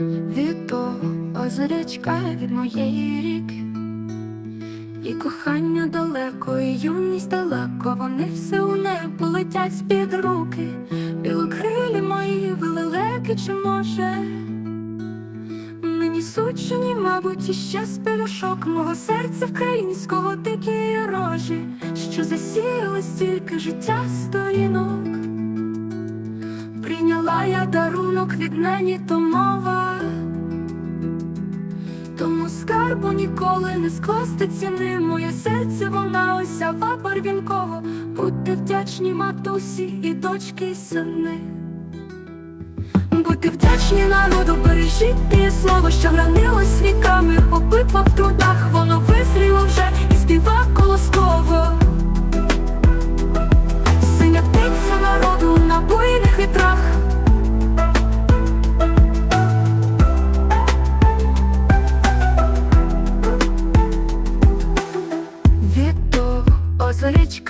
Від того озерячка від моєї ріки, і кохання далеко, і юність далеко, вони все у небо летять з-під руки, білокрилі мої велилеки, чи може? Мені сучені, мабуть, іще з пелюшок мого серця українського дикі рожі, що засіяли стільки життя сторінок. Прийняла я дарунок від нені то мова, тому скарбу ніколи не скласти ціни. Моє серце, вона осява барвінково. Будьте вдячні матусі і дочки, і сини. Будьте вдячні народу, бережіть ти слово, що гранилось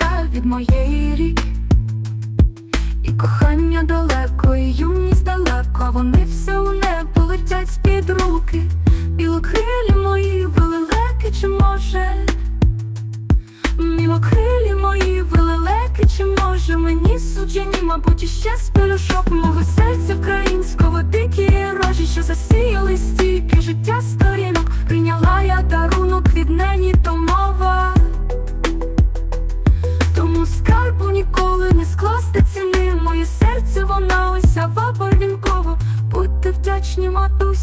озерячка від моєї ріки, і кохання далеко, і юність далеко, вони все у небо летять з-під руки, білокрилі мої велилеки, чи може, мілокрилі мої велилеки, чи може? Мені суджені, мабуть, іще з пелюшок мого серця українського дикі рожі, що засіяли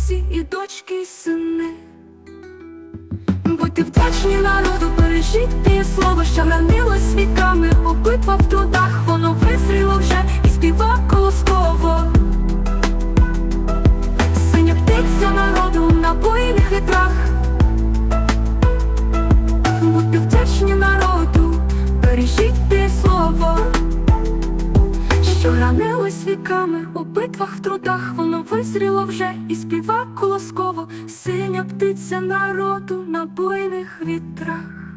матусі і дочки, і сини. Будьте вдячні народу, бережіть те слово, що гранило віками. Що гранилось віками у битвах в трудах, воно визріло вже і співа колосково, синя птиця народу на буйних вітрах.